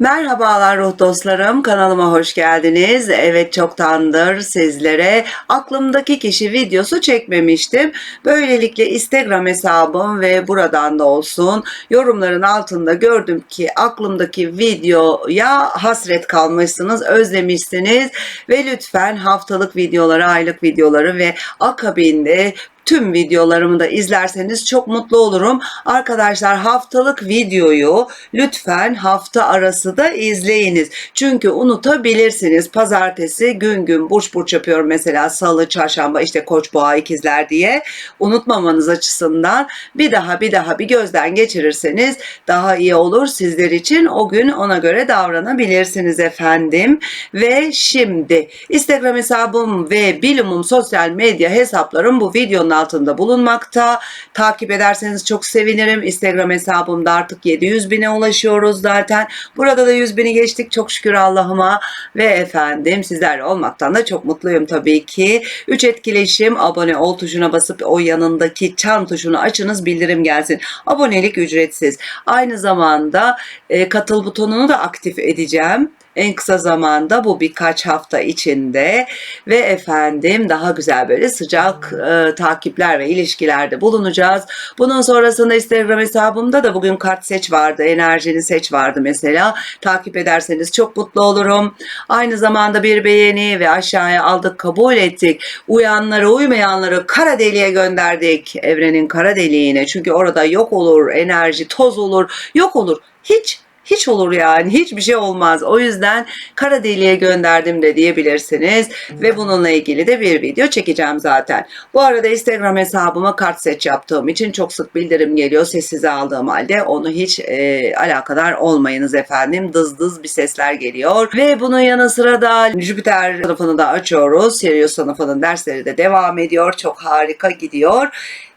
Merhabalar ruh dostlarım, kanalıma hoş geldiniz. Evet çoktandır sizlere aklımdaki kişi videosu çekmemiştim. Böylelikle Instagram hesabım ve buradan da olsun yorumların altında gördüm ki aklımdaki videoya hasret kalmışsınız, özlemişsiniz ve lütfen haftalık videoları, aylık videoları ve akabinde tüm videolarımı da izlerseniz çok mutlu olurum. Arkadaşlar haftalık videoyu lütfen hafta arası da izleyiniz. Çünkü unutabilirsiniz. Pazartesi gün gün burç burç yapıyorum mesela salı, çarşamba işte koç boğa ikizler diye unutmamanız açısından bir daha bir daha bir gözden geçirirseniz daha iyi olur sizler için. O gün ona göre davranabilirsiniz efendim. Ve şimdi Instagram hesabım ve Bilumum sosyal medya hesaplarım bu videonun altında bulunmakta. Takip ederseniz çok sevinirim. Instagram hesabımda artık 700 bine ulaşıyoruz zaten. Burada da 100 bini geçtik çok şükür Allah'ıma. Ve efendim sizlerle olmaktan da çok mutluyum tabii ki. 3 etkileşim abone ol tuşuna basıp o yanındaki çan tuşunu açınız bildirim gelsin. Abonelik ücretsiz. Aynı zamanda e, katıl butonunu da aktif edeceğim en kısa zamanda bu birkaç hafta içinde ve efendim daha güzel böyle sıcak e, takipler ve ilişkilerde bulunacağız. Bunun sonrasında Instagram hesabımda da bugün kart seç vardı, enerjini seç vardı mesela. Takip ederseniz çok mutlu olurum. Aynı zamanda bir beğeni ve aşağıya aldık, kabul ettik. Uyanları, uymayanları kara deliğe gönderdik. Evrenin kara deliğine. Çünkü orada yok olur, enerji, toz olur, yok olur. Hiç hiç olur yani hiçbir şey olmaz. O yüzden kara deliğe gönderdim de diyebilirsiniz ve bununla ilgili de bir video çekeceğim zaten. Bu arada Instagram hesabıma kart seç yaptığım için çok sık bildirim geliyor sessize aldığım halde onu hiç e, alakadar olmayınız efendim. Dız dız bir sesler geliyor ve bunun yanı sıra da Jüpiter sınıfını da açıyoruz. Sirius sınıfının dersleri de devam ediyor. Çok harika gidiyor.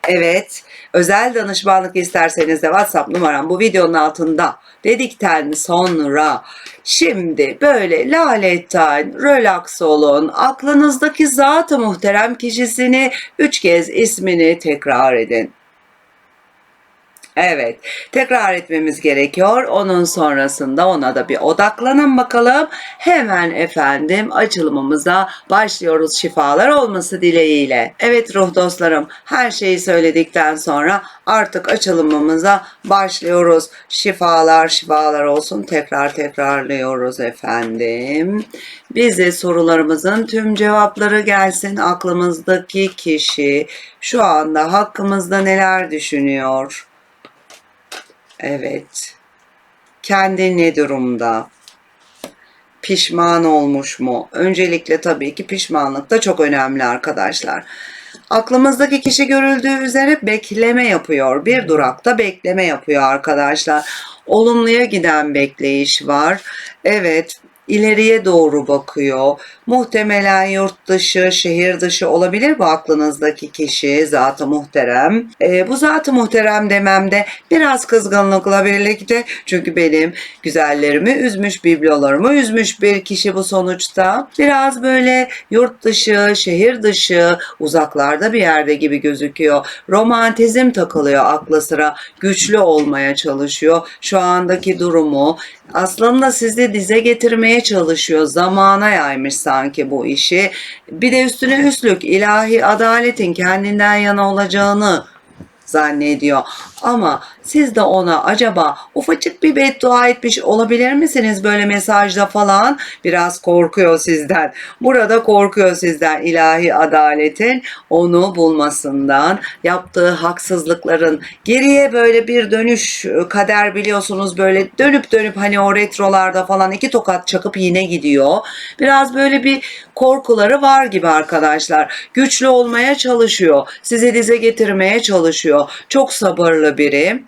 Evet, özel danışmanlık isterseniz de WhatsApp numaram bu videonun altında dedikten sonra şimdi böyle laletten relax olun. Aklınızdaki zat-ı muhterem kişisini üç kez ismini tekrar edin. Evet, tekrar etmemiz gerekiyor. Onun sonrasında ona da bir odaklanın bakalım. Hemen efendim açılımımıza başlıyoruz şifalar olması dileğiyle. Evet ruh dostlarım, her şeyi söyledikten sonra artık açılımımıza başlıyoruz. Şifalar şifalar olsun. Tekrar tekrarlıyoruz efendim. Bize sorularımızın tüm cevapları gelsin. Aklımızdaki kişi şu anda hakkımızda neler düşünüyor? Evet. Kendi ne durumda? Pişman olmuş mu? Öncelikle tabii ki pişmanlık da çok önemli arkadaşlar. Aklımızdaki kişi görüldüğü üzere bekleme yapıyor. Bir durakta bekleme yapıyor arkadaşlar. Olumluya giden bekleyiş var. Evet, ileriye doğru bakıyor. Muhtemelen yurt dışı, şehir dışı olabilir bu aklınızdaki kişi zatı muhterem. Ee, bu zatı muhterem dememde biraz kızgınlıkla birlikte çünkü benim güzellerimi üzmüş, biblolarımı üzmüş bir kişi bu sonuçta. Biraz böyle yurt dışı, şehir dışı, uzaklarda bir yerde gibi gözüküyor. Romantizm takılıyor aklı sıra. Güçlü olmaya çalışıyor. Şu andaki durumu aslında sizi dize getirmeye çalışıyor. Zamana yaymış sanki bu işi. Bir de üstüne üstlük ilahi adaletin kendinden yana olacağını zannediyor. Ama siz de ona acaba ufacık bir beddua etmiş olabilir misiniz böyle mesajda falan? Biraz korkuyor sizden. Burada korkuyor sizden ilahi adaletin onu bulmasından, yaptığı haksızlıkların geriye böyle bir dönüş kader biliyorsunuz böyle dönüp dönüp hani o retrolarda falan iki tokat çakıp yine gidiyor. Biraz böyle bir korkuları var gibi arkadaşlar. Güçlü olmaya çalışıyor. Sizi dize getirmeye çalışıyor. Çok sabırlı biri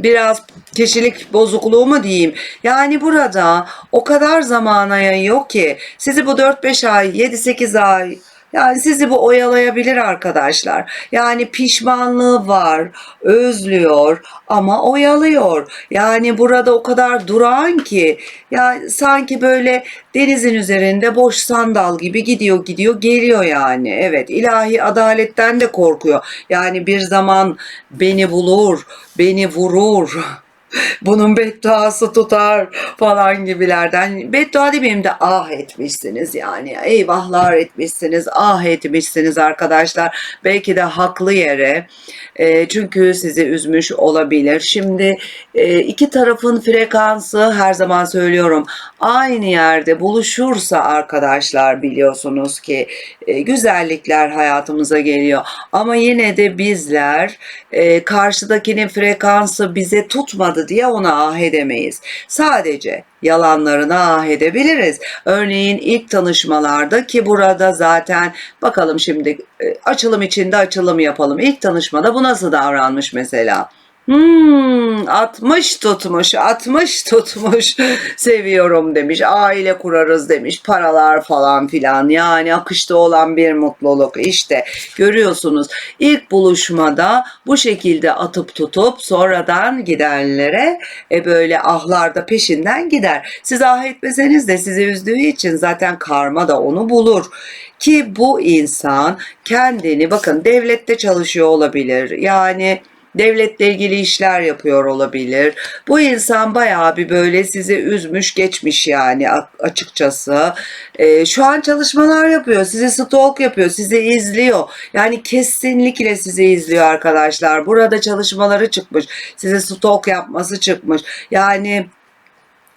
biraz kişilik bozukluğu mu diyeyim. Yani burada o kadar zamana yayıyor ki sizi bu 4-5 ay, 7-8 ay yani sizi bu oyalayabilir arkadaşlar. Yani pişmanlığı var, özlüyor ama oyalıyor. Yani burada o kadar durağan ki ya sanki böyle denizin üzerinde boş sandal gibi gidiyor gidiyor geliyor yani. Evet ilahi adaletten de korkuyor. Yani bir zaman beni bulur, beni vurur Bunun bedduası tutar falan gibilerden. Beddua demeyeyim de ah etmişsiniz yani. Eyvahlar etmişsiniz, ah etmişsiniz arkadaşlar. Belki de haklı yere. E, çünkü sizi üzmüş olabilir. Şimdi e, iki tarafın frekansı her zaman söylüyorum aynı yerde buluşursa arkadaşlar biliyorsunuz ki e, güzellikler hayatımıza geliyor. Ama yine de bizler e, karşıdakinin frekansı bize tutmadı diye ona ah edemeyiz. Sadece yalanlarına ah edebiliriz. Örneğin ilk tanışmalarda ki burada zaten bakalım şimdi e, açılım içinde açılım yapalım. İlk tanışmada bu nasıl davranmış mesela? Hmm, 60 tutmuş, 60 tutmuş. Seviyorum demiş. Aile kurarız demiş. Paralar falan filan. Yani akışta olan bir mutluluk. İşte görüyorsunuz. İlk buluşmada bu şekilde atıp tutup sonradan gidenlere e böyle ahlarda peşinden gider. Siz ah etmeseniz de sizi üzdüğü için zaten karma da onu bulur ki bu insan kendini bakın devlette çalışıyor olabilir. Yani devletle ilgili işler yapıyor olabilir. Bu insan bayağı bir böyle sizi üzmüş geçmiş yani açıkçası. Ee, şu an çalışmalar yapıyor, sizi stalk yapıyor, sizi izliyor. Yani kesinlikle sizi izliyor arkadaşlar. Burada çalışmaları çıkmış, size stalk yapması çıkmış. Yani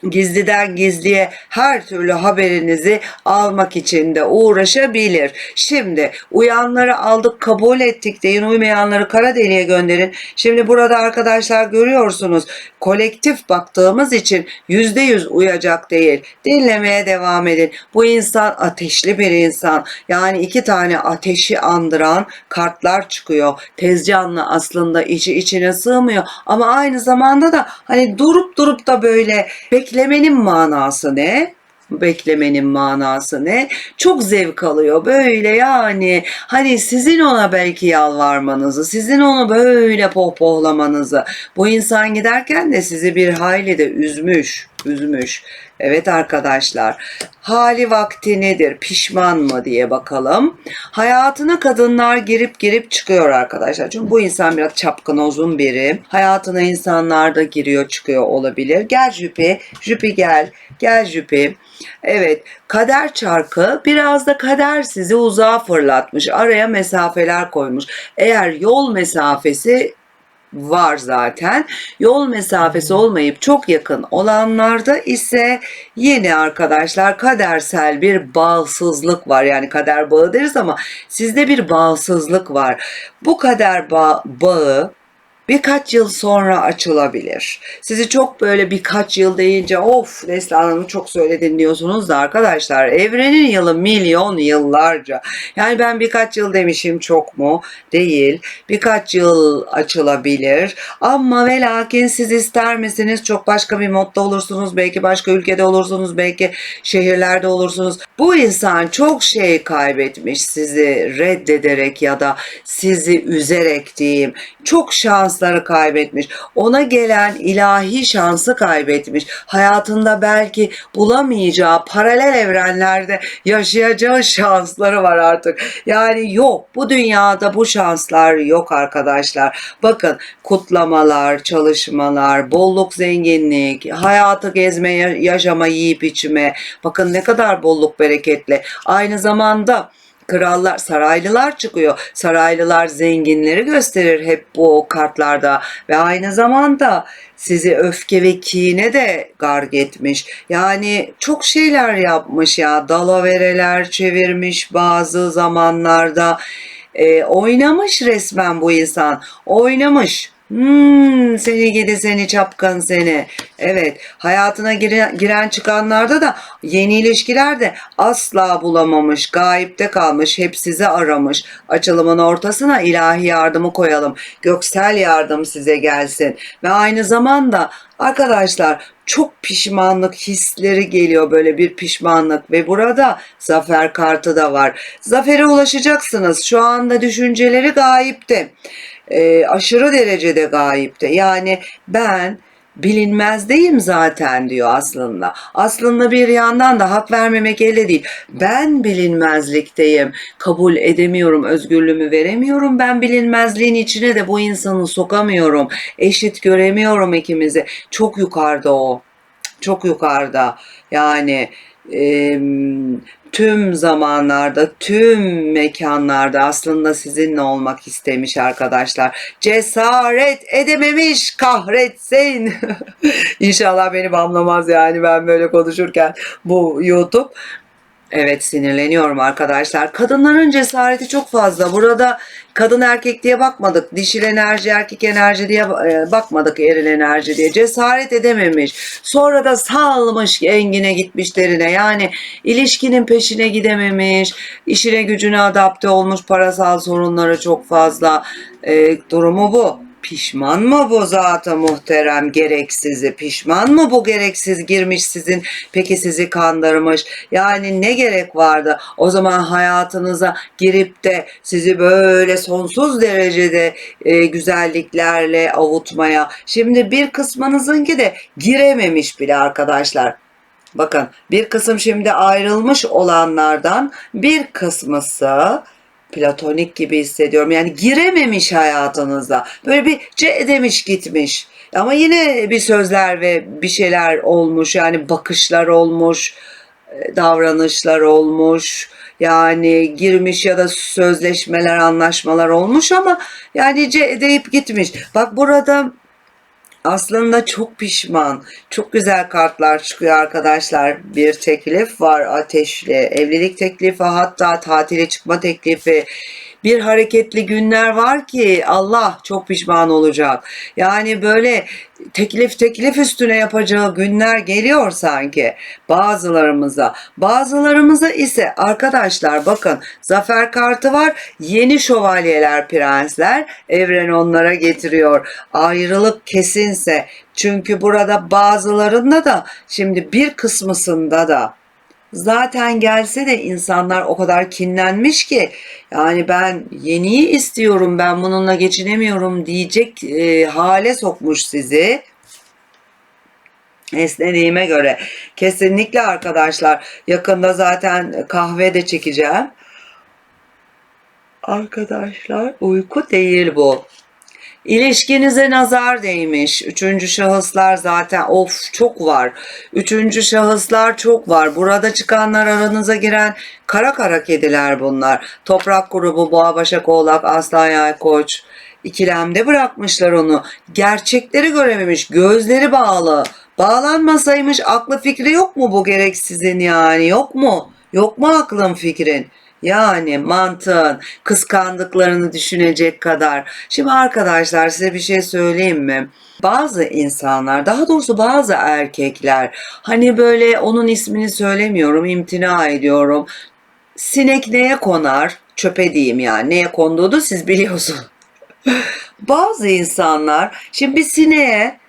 gizliden gizliye her türlü haberinizi almak için de uğraşabilir. Şimdi uyanları aldık kabul ettik deyin uymayanları kara deliğe gönderin. Şimdi burada arkadaşlar görüyorsunuz kolektif baktığımız için yüzde yüz uyacak değil. Dinlemeye devam edin. Bu insan ateşli bir insan. Yani iki tane ateşi andıran kartlar çıkıyor. Tezcanlı aslında içi içine sığmıyor ama aynı zamanda da hani durup durup da böyle beklemenin manası ne? beklemenin manası ne? Çok zevk alıyor böyle yani hani sizin ona belki yalvarmanızı, sizin onu böyle pohpohlamanızı. Bu insan giderken de sizi bir hayli de üzmüş, üzmüş. Evet arkadaşlar hali vakti nedir pişman mı diye bakalım. Hayatına kadınlar girip girip çıkıyor arkadaşlar. Çünkü bu insan biraz çapkın uzun biri. Hayatına insanlar da giriyor çıkıyor olabilir. Gel Jüpi, Jüpi gel, gel Jüpi. Evet kader çarkı biraz da kader sizi uzağa fırlatmış. Araya mesafeler koymuş. Eğer yol mesafesi var zaten. Yol mesafesi olmayıp çok yakın olanlarda ise yeni arkadaşlar kadersel bir bağsızlık var. Yani kader bağı deriz ama sizde bir bağsızlık var. Bu kader ba bağı birkaç yıl sonra açılabilir. Sizi çok böyle birkaç yıl deyince of Neslihan Hanım'ı çok söyledin diyorsunuz da arkadaşlar evrenin yılı milyon yıllarca. Yani ben birkaç yıl demişim çok mu? Değil. Birkaç yıl açılabilir. Ama ve lakin siz ister misiniz? Çok başka bir modda olursunuz. Belki başka ülkede olursunuz. Belki şehirlerde olursunuz. Bu insan çok şey kaybetmiş sizi reddederek ya da sizi üzerek diyeyim. Çok şans şansları kaybetmiş. Ona gelen ilahi şansı kaybetmiş. Hayatında belki bulamayacağı paralel evrenlerde yaşayacağı şansları var artık. Yani yok bu dünyada bu şanslar yok arkadaşlar. Bakın kutlamalar, çalışmalar, bolluk, zenginlik, hayatı gezme, yaşama, yiyip içme. Bakın ne kadar bolluk bereketli. Aynı zamanda krallar, saraylılar çıkıyor. Saraylılar zenginleri gösterir hep bu kartlarda ve aynı zamanda sizi öfke ve kine de garg etmiş. Yani çok şeyler yapmış ya. Dalavereler çevirmiş bazı zamanlarda. E, oynamış resmen bu insan. Oynamış. Hmm, seni gidi seni çapkın seni. Evet hayatına giren, giren çıkanlarda da yeni ilişkiler de asla bulamamış. Gayipte kalmış. Hep sizi aramış. Açılımın ortasına ilahi yardımı koyalım. Göksel yardım size gelsin. Ve aynı zamanda arkadaşlar çok pişmanlık hisleri geliyor böyle bir pişmanlık ve burada zafer kartı da var. Zafere ulaşacaksınız. Şu anda düşünceleri gayipte e, aşırı derecede gayipte. Yani ben bilinmezdeyim zaten diyor aslında. Aslında bir yandan da hak vermemek elde değil. Ben bilinmezlikteyim. Kabul edemiyorum, özgürlüğümü veremiyorum. Ben bilinmezliğin içine de bu insanı sokamıyorum. Eşit göremiyorum ikimizi. Çok yukarıda o. Çok yukarıda. Yani em, tüm zamanlarda, tüm mekanlarda aslında sizinle olmak istemiş arkadaşlar. Cesaret edememiş kahretsin. İnşallah beni banlamaz yani ben böyle konuşurken bu YouTube. Evet sinirleniyorum arkadaşlar. Kadınların cesareti çok fazla. Burada kadın erkek diye bakmadık. Dişil enerji erkek enerji diye e, bakmadık eril enerji diye. Cesaret edememiş. Sonra da salmış engine gitmiş derine. Yani ilişkinin peşine gidememiş. işine gücüne adapte olmuş. Parasal sorunları çok fazla. E, durumu bu. Pişman mı bu zata muhterem gereksizi? Pişman mı bu gereksiz girmiş sizin peki sizi kandırmış? Yani ne gerek vardı o zaman hayatınıza girip de sizi böyle sonsuz derecede e, güzelliklerle avutmaya. Şimdi bir kısmınızınki de girememiş bile arkadaşlar. Bakın bir kısım şimdi ayrılmış olanlardan bir kısmısı platonik gibi hissediyorum. Yani girememiş hayatınıza. Böyle bir ce demiş gitmiş. Ama yine bir sözler ve bir şeyler olmuş. Yani bakışlar olmuş, e, davranışlar olmuş. Yani girmiş ya da sözleşmeler, anlaşmalar olmuş ama yani ce deyip gitmiş. Bak burada aslında çok pişman. Çok güzel kartlar çıkıyor arkadaşlar. Bir teklif var ateşli. Evlilik teklifi hatta tatile çıkma teklifi. Bir hareketli günler var ki Allah çok pişman olacak. Yani böyle teklif teklif üstüne yapacağı günler geliyor sanki bazılarımıza. Bazılarımıza ise arkadaşlar bakın zafer kartı var. Yeni şövalyeler, prensler evren onlara getiriyor. Ayrılık kesinse çünkü burada bazılarında da şimdi bir kısmısında da zaten gelse de insanlar o kadar kinlenmiş ki yani ben yeniyi istiyorum ben bununla geçinemiyorum diyecek e, hale sokmuş sizi. Esnediğime göre kesinlikle arkadaşlar yakında zaten kahve de çekeceğim. Arkadaşlar uyku değil bu. İlişkinize nazar değmiş. Üçüncü şahıslar zaten of çok var. Üçüncü şahıslar çok var. Burada çıkanlar aranıza giren kara kara kediler bunlar. Toprak grubu Boğa Başak Oğlak Aslan Yay Koç. İkilemde bırakmışlar onu. Gerçekleri görememiş. Gözleri bağlı. Bağlanmasaymış aklı fikri yok mu bu gereksizin yani yok mu? Yok mu aklın fikrin? Yani mantığın kıskandıklarını düşünecek kadar. Şimdi arkadaşlar size bir şey söyleyeyim mi? Bazı insanlar daha doğrusu bazı erkekler hani böyle onun ismini söylemiyorum imtina ediyorum. Sinek neye konar? Çöpe diyeyim yani. Neye konduğunu siz biliyorsunuz. bazı insanlar şimdi bir sineğe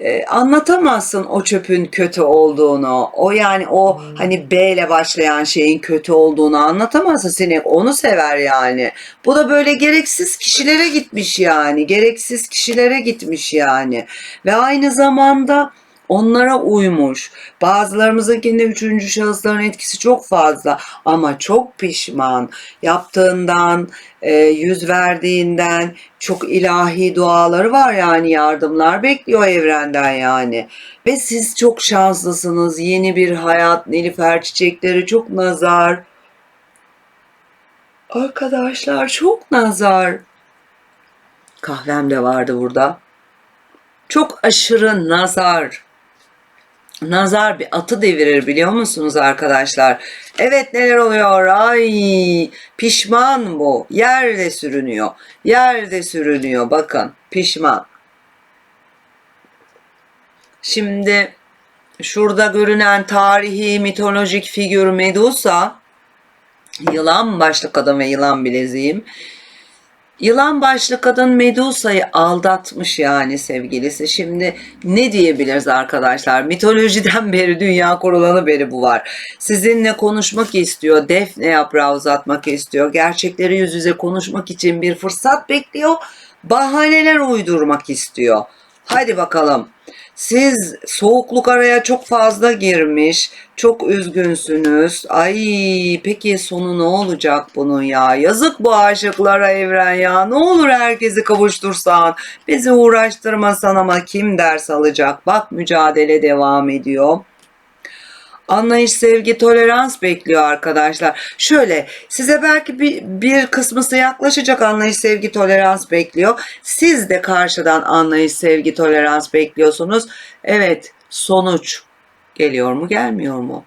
e, anlatamazsın o çöpün kötü olduğunu. O yani o hani B ile başlayan şeyin kötü olduğunu anlatamazsın sinek. Onu sever yani. Bu da böyle gereksiz kişilere gitmiş yani. Gereksiz kişilere gitmiş yani. Ve aynı zamanda onlara uymuş. Bazılarımızınkinde üçüncü şahısların etkisi çok fazla ama çok pişman. Yaptığından, e, yüz verdiğinden çok ilahi duaları var yani yardımlar bekliyor evrenden yani. Ve siz çok şanslısınız. Yeni bir hayat, Nilüfer çiçekleri çok nazar. Arkadaşlar çok nazar. Kahvem de vardı burada. Çok aşırı nazar. Nazar bir atı devirir biliyor musunuz arkadaşlar? Evet neler oluyor? Ay pişman bu. Yerde sürünüyor. Yerde sürünüyor bakın pişman. Şimdi şurada görünen tarihi mitolojik figür Medusa yılan başlı kadın ve yılan bileziğim Yılan başlı kadın Medusa'yı aldatmış yani sevgilisi. Şimdi ne diyebiliriz arkadaşlar? Mitolojiden beri, dünya kurulanı beri bu var. Sizinle konuşmak istiyor, defne yaprağı uzatmak istiyor. Gerçekleri yüz yüze konuşmak için bir fırsat bekliyor. Bahaneler uydurmak istiyor. Hadi bakalım. Siz soğukluk araya çok fazla girmiş. Çok üzgünsünüz. Ay peki sonu ne olacak bunun ya? Yazık bu aşıklara evren ya. Ne olur herkesi kavuştursan. Bizi uğraştırmasan ama kim ders alacak? Bak mücadele devam ediyor. Anlayış, sevgi, tolerans bekliyor arkadaşlar. Şöyle size belki bir, bir kısmısı yaklaşacak anlayış, sevgi, tolerans bekliyor. Siz de karşıdan anlayış, sevgi, tolerans bekliyorsunuz. Evet sonuç geliyor mu gelmiyor mu?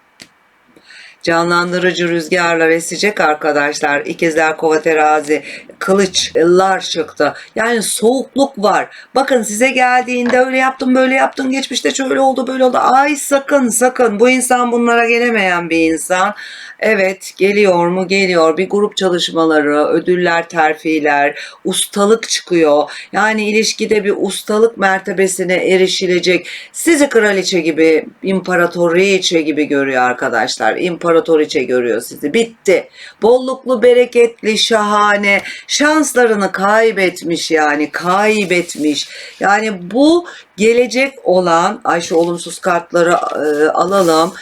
Canlandırıcı rüzgarlar esecek arkadaşlar. İkizler kova terazi kılıçlar çıktı. Yani soğukluk var. Bakın size geldiğinde öyle yaptım böyle yaptım geçmişte şöyle oldu böyle oldu. Ay sakın sakın bu insan bunlara gelemeyen bir insan. Evet geliyor mu geliyor bir grup çalışmaları ödüller terfiler ustalık çıkıyor. Yani ilişkide bir ustalık mertebesine erişilecek. Sizi kraliçe gibi imparatoriçe gibi görüyor arkadaşlar. İmparatoriçe görüyor sizi. Bitti. Bolluklu, bereketli, şahane. Şanslarını kaybetmiş yani. Kaybetmiş. Yani bu gelecek olan, ay şu olumsuz kartları e, alalım.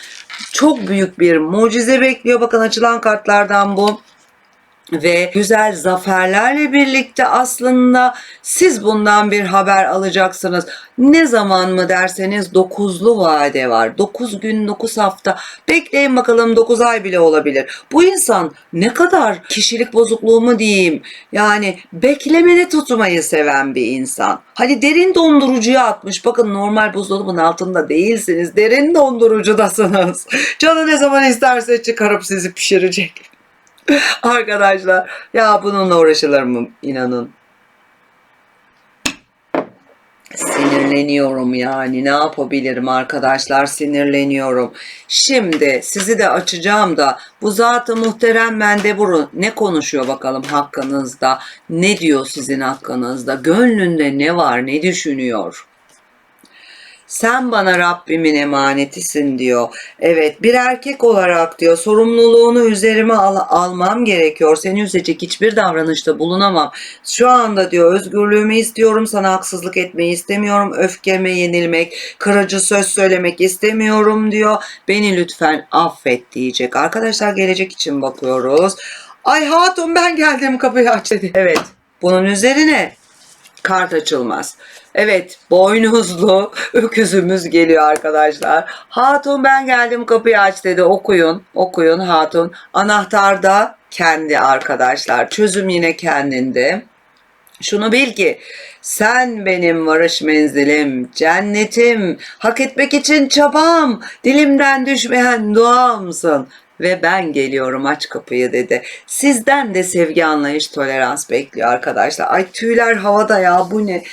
Çok büyük bir mucize bekliyor. Bakın açılan kartlardan bu ve güzel zaferlerle birlikte aslında siz bundan bir haber alacaksınız. Ne zaman mı derseniz 9'lu vade var. 9 gün 9 hafta bekleyin bakalım 9 ay bile olabilir. Bu insan ne kadar kişilik bozukluğu mu diyeyim yani beklemede tutmayı seven bir insan. Hani derin dondurucuya atmış bakın normal buzdolabının altında değilsiniz derin dondurucudasınız. Canı ne zaman isterse çıkarıp sizi pişirecek. Arkadaşlar ya bununla uğraşılır mı? İnanın. Sinirleniyorum yani. Ne yapabilirim arkadaşlar? Sinirleniyorum. Şimdi sizi de açacağım da bu zatı muhterem Mendeburu ne konuşuyor bakalım hakkınızda? Ne diyor sizin hakkınızda? Gönlünde ne var? Ne düşünüyor. Sen bana Rabbimin emanetisin diyor. Evet bir erkek olarak diyor sorumluluğunu üzerime al- almam gerekiyor. Seni üzecek hiçbir davranışta bulunamam. Şu anda diyor özgürlüğümü istiyorum. Sana haksızlık etmeyi istemiyorum. Öfkeme yenilmek, kırıcı söz söylemek istemiyorum diyor. Beni lütfen affet diyecek. Arkadaşlar gelecek için bakıyoruz. Ay hatun ben geldim kapıyı aç dedi. Evet bunun üzerine kart açılmaz. Evet boynuzlu öküzümüz geliyor arkadaşlar. Hatun ben geldim kapıyı aç dedi okuyun okuyun hatun. Anahtar da kendi arkadaşlar çözüm yine kendinde. Şunu bil ki sen benim varış menzilim, cennetim, hak etmek için çabam, dilimden düşmeyen duamsın ve ben geliyorum aç kapıyı dedi. Sizden de sevgi anlayış tolerans bekliyor arkadaşlar. Ay tüyler havada ya bu ne?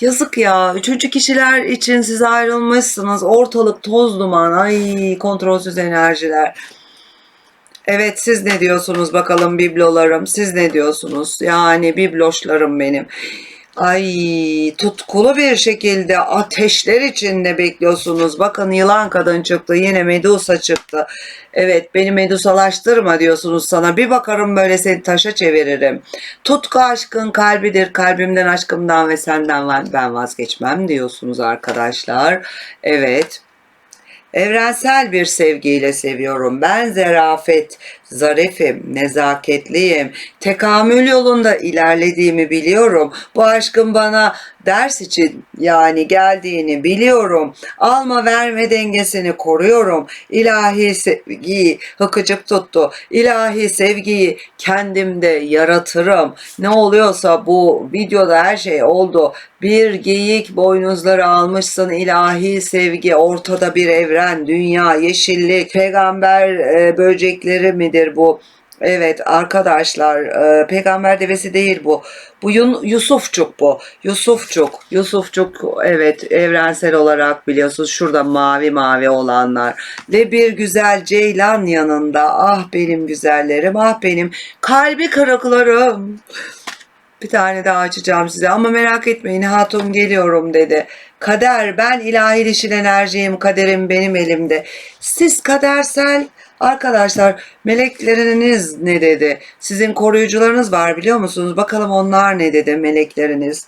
Yazık ya. Üçüncü kişiler için siz ayrılmışsınız. Ortalık toz duman. Ay kontrolsüz enerjiler. Evet siz ne diyorsunuz bakalım biblolarım? Siz ne diyorsunuz? Yani bibloşlarım benim. Ay tutkulu bir şekilde ateşler içinde bekliyorsunuz. Bakın yılan kadın çıktı. Yine Medusa çıktı. Evet beni medusalaştırma diyorsunuz sana. Bir bakarım böyle seni taşa çeviririm. Tutku aşkın kalbidir. Kalbimden aşkımdan ve senden ben vazgeçmem diyorsunuz arkadaşlar. Evet. Evrensel bir sevgiyle seviyorum. Ben zerafet, zarifim, nezaketliyim. Tekamül yolunda ilerlediğimi biliyorum. Bu aşkın bana ders için yani geldiğini biliyorum. Alma verme dengesini koruyorum. İlahi sevgiyi hıkıcık tuttu. İlahi sevgiyi kendimde yaratırım. Ne oluyorsa bu videoda her şey oldu. Bir geyik boynuzları almışsın ilahi sevgi ortada bir evren dünya yeşillik peygamber e, böcekleri midir bu Evet arkadaşlar e, peygamber devesi değil bu. Bu Yun- Yusufçuk bu. Yusufçuk. Yusufçuk evet evrensel olarak biliyorsunuz şurada mavi mavi olanlar. Ve bir güzel ceylan yanında. Ah benim güzellerim ah benim kalbi kırıklarım. Bir tane daha açacağım size ama merak etmeyin hatun geliyorum dedi. Kader ben ilahi dişil enerjiyim kaderim benim elimde. Siz kadersel arkadaşlar melekleriniz ne dedi? Sizin koruyucularınız var biliyor musunuz? Bakalım onlar ne dedi melekleriniz.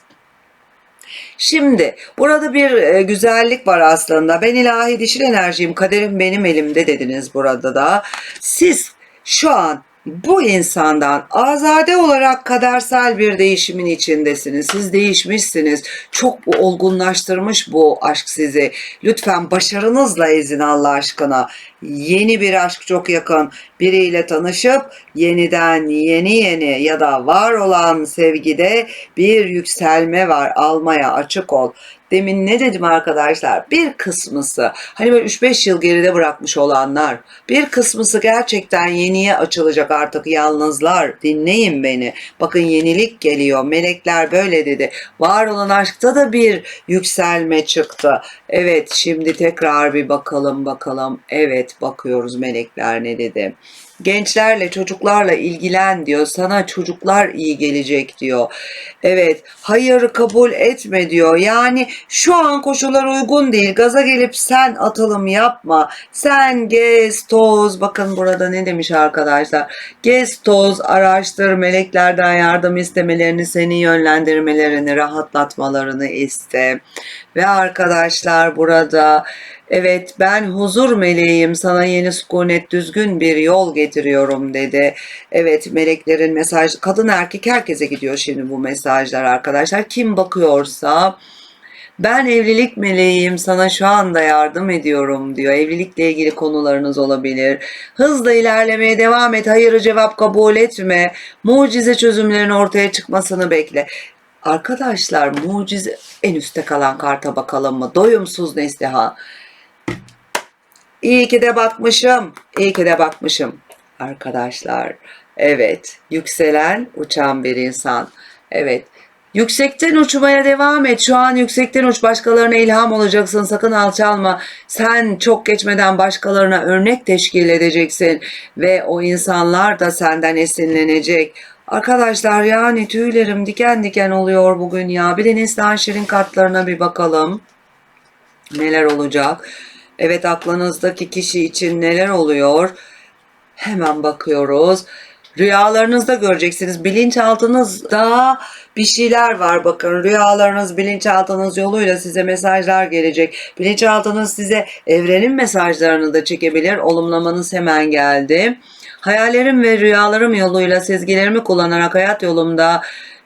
Şimdi burada bir e, güzellik var aslında. Ben ilahi dişil enerjiyim, kaderim benim elimde dediniz burada da. Siz şu an bu insandan azade olarak kadersel bir değişimin içindesiniz. Siz değişmişsiniz. Çok bu olgunlaştırmış bu aşk sizi. Lütfen başarınızla ezin Allah aşkına. Yeni bir aşk çok yakın. Biriyle tanışıp yeniden yeni yeni ya da var olan sevgide bir yükselme var. Almaya açık ol. Demin ne dedim arkadaşlar? Bir kısmısı hani böyle 3-5 yıl geride bırakmış olanlar bir kısmısı gerçekten yeniye açılacak artık yalnızlar. Dinleyin beni. Bakın yenilik geliyor. Melekler böyle dedi. Var olan aşkta da bir yükselme çıktı. Evet şimdi tekrar bir bakalım bakalım. Evet bakıyoruz melekler ne dedi. Gençlerle çocuklarla ilgilen diyor. Sana çocuklar iyi gelecek diyor. Evet hayır kabul etme diyor. Yani şu an koşullar uygun değil. Gaza gelip sen atılım yapma. Sen gez toz. Bakın burada ne demiş arkadaşlar. Gez toz araştır meleklerden yardım istemelerini seni yönlendirmelerini rahatlatmalarını iste. Ve arkadaşlar burada Evet ben huzur meleğim sana yeni sükunet düzgün bir yol getiriyorum dedi. Evet meleklerin mesaj kadın erkek herkese gidiyor şimdi bu mesajlar arkadaşlar. Kim bakıyorsa ben evlilik meleğim sana şu anda yardım ediyorum diyor. Evlilikle ilgili konularınız olabilir. Hızla ilerlemeye devam et. Hayırı cevap kabul etme. Mucize çözümlerin ortaya çıkmasını bekle. Arkadaşlar mucize en üstte kalan karta bakalım mı? Doyumsuz Nesliha. İyi ki de bakmışım. İyi ki de bakmışım. Arkadaşlar. Evet. Yükselen uçan bir insan. Evet. Yüksekten uçmaya devam et. Şu an yüksekten uç. Başkalarına ilham olacaksın. Sakın alçalma. Sen çok geçmeden başkalarına örnek teşkil edeceksin. Ve o insanlar da senden esinlenecek. Arkadaşlar yani tüylerim diken diken oluyor bugün ya. Bir de Neslihan Şirin kartlarına bir bakalım. Neler olacak? Evet aklınızdaki kişi için neler oluyor? Hemen bakıyoruz. Rüyalarınızda göreceksiniz. Bilinçaltınızda bir şeyler var bakın. Rüyalarınız bilinçaltınız yoluyla size mesajlar gelecek. Bilinçaltınız size evrenin mesajlarını da çekebilir. Olumlamanız hemen geldi. Hayallerim ve rüyalarım yoluyla sezgilerimi kullanarak hayat yolumda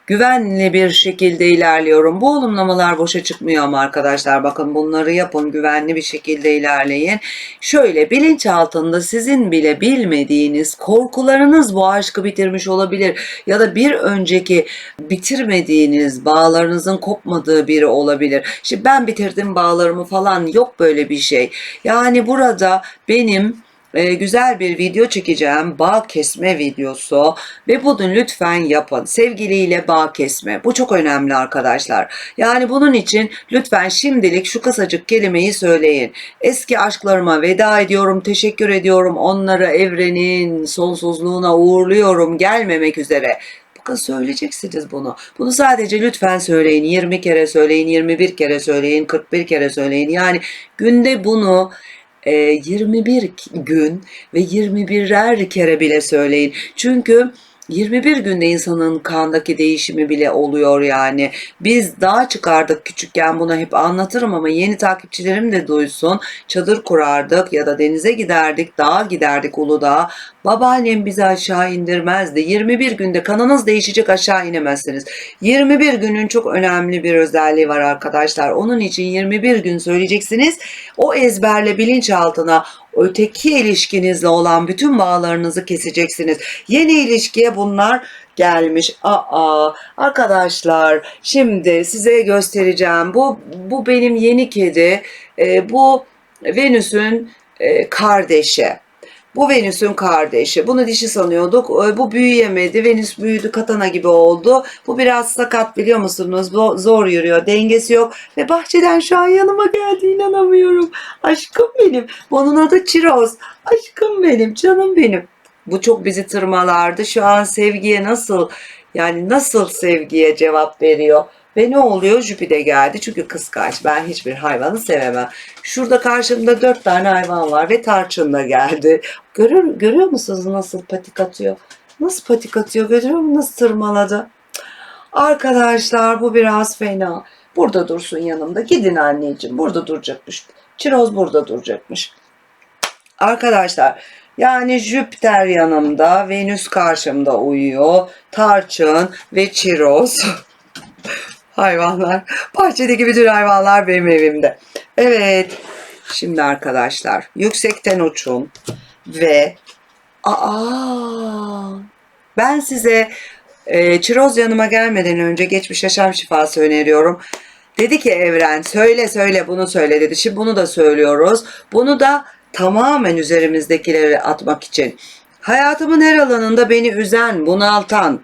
güvenli bir şekilde ilerliyorum. Bu olumlamalar boşa çıkmıyor ama arkadaşlar bakın bunları yapın güvenli bir şekilde ilerleyin. Şöyle bilinç altında sizin bile bilmediğiniz korkularınız bu aşkı bitirmiş olabilir ya da bir önceki bitirmediğiniz bağlarınızın kopmadığı biri olabilir. Şimdi ben bitirdim bağlarımı falan yok böyle bir şey. Yani burada benim e, güzel bir video çekeceğim. Bağ kesme videosu ve bunu lütfen yapın. Sevgiliyle bağ kesme. Bu çok önemli arkadaşlar. Yani bunun için lütfen şimdilik şu kısacık kelimeyi söyleyin. Eski aşklarıma veda ediyorum, teşekkür ediyorum. Onları evrenin sonsuzluğuna uğurluyorum gelmemek üzere. Bakın söyleyeceksiniz bunu. Bunu sadece lütfen söyleyin. 20 kere söyleyin, 21 kere söyleyin, 41 kere söyleyin. Yani günde bunu 21 e, gün ve 21'er kere bile söyleyin. Çünkü 21 günde insanın kandaki değişimi bile oluyor yani. Biz dağa çıkardık küçükken bunu hep anlatırım ama yeni takipçilerim de duysun. Çadır kurardık ya da denize giderdik, dağa giderdik Uludağ'a. Babaannem bizi aşağı indirmezdi. 21 günde kanınız değişecek aşağı inemezsiniz. 21 günün çok önemli bir özelliği var arkadaşlar. Onun için 21 gün söyleyeceksiniz. O ezberle bilinçaltına öteki ilişkinizle olan bütün bağlarınızı keseceksiniz. Yeni ilişkiye bunlar gelmiş. Aa arkadaşlar şimdi size göstereceğim. Bu bu benim yeni kedi. E, bu Venüs'ün e, kardeşi. Bu Venüs'ün kardeşi. Bunu dişi sanıyorduk. Ee, bu büyüyemedi. Venüs büyüdü katana gibi oldu. Bu biraz sakat biliyor musunuz? Zor yürüyor. Dengesi yok. Ve bahçeden şu an yanıma geldi. inanamıyorum. Aşkım benim. Bunun adı Çiroz. Aşkım benim. Canım benim. Bu çok bizi tırmalardı. Şu an sevgiye nasıl yani nasıl sevgiye cevap veriyor? Ve ne oluyor? Jüpiter geldi. Çünkü kıskanç. Ben hiçbir hayvanı sevemem. Şurada karşımda dört tane hayvan var ve tarçın da geldi. Görüyor, görüyor musunuz nasıl patik atıyor? Nasıl patik atıyor? Görüyor musunuz nasıl tırmaladı? Arkadaşlar bu biraz fena. Burada dursun yanımda. Gidin anneciğim. Burada duracakmış. Çiroz burada duracakmış. Arkadaşlar yani Jüpiter yanımda, Venüs karşımda uyuyor. Tarçın ve Çiroz. hayvanlar. Bahçedeki bütün hayvanlar benim evimde. Evet. Şimdi arkadaşlar yüksekten uçun ve aa ben size e, Çiroz yanıma gelmeden önce geçmiş yaşam şifası öneriyorum. Dedi ki Evren söyle söyle bunu söyle dedi. Şimdi bunu da söylüyoruz. Bunu da tamamen üzerimizdekileri atmak için. Hayatımın her alanında beni üzen, bunaltan,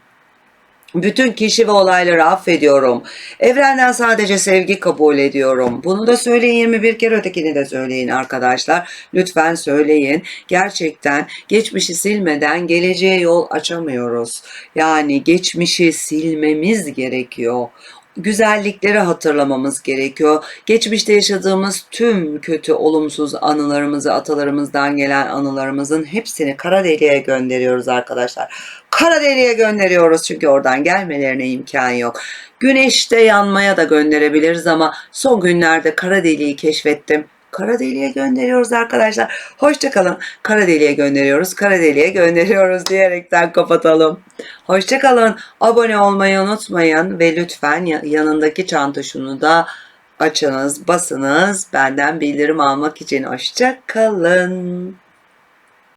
bütün kişi ve olayları affediyorum. Evrenden sadece sevgi kabul ediyorum. Bunu da söyleyin 21 kere ötekini de söyleyin arkadaşlar. Lütfen söyleyin. Gerçekten geçmişi silmeden geleceğe yol açamıyoruz. Yani geçmişi silmemiz gerekiyor güzellikleri hatırlamamız gerekiyor. Geçmişte yaşadığımız tüm kötü, olumsuz anılarımızı, atalarımızdan gelen anılarımızın hepsini kara deliğe gönderiyoruz arkadaşlar. Kara deliğe gönderiyoruz çünkü oradan gelmelerine imkan yok. Güneşte yanmaya da gönderebiliriz ama son günlerde kara deliği keşfettim. Kara deliğe gönderiyoruz arkadaşlar. Hoşçakalın. Kara deliğe gönderiyoruz. Kara deliğe gönderiyoruz diyerekten kapatalım. Hoşçakalın. Abone olmayı unutmayın ve lütfen ya- yanındaki çan tuşunu da açınız, basınız. Benden bildirim almak için hoşçakalın.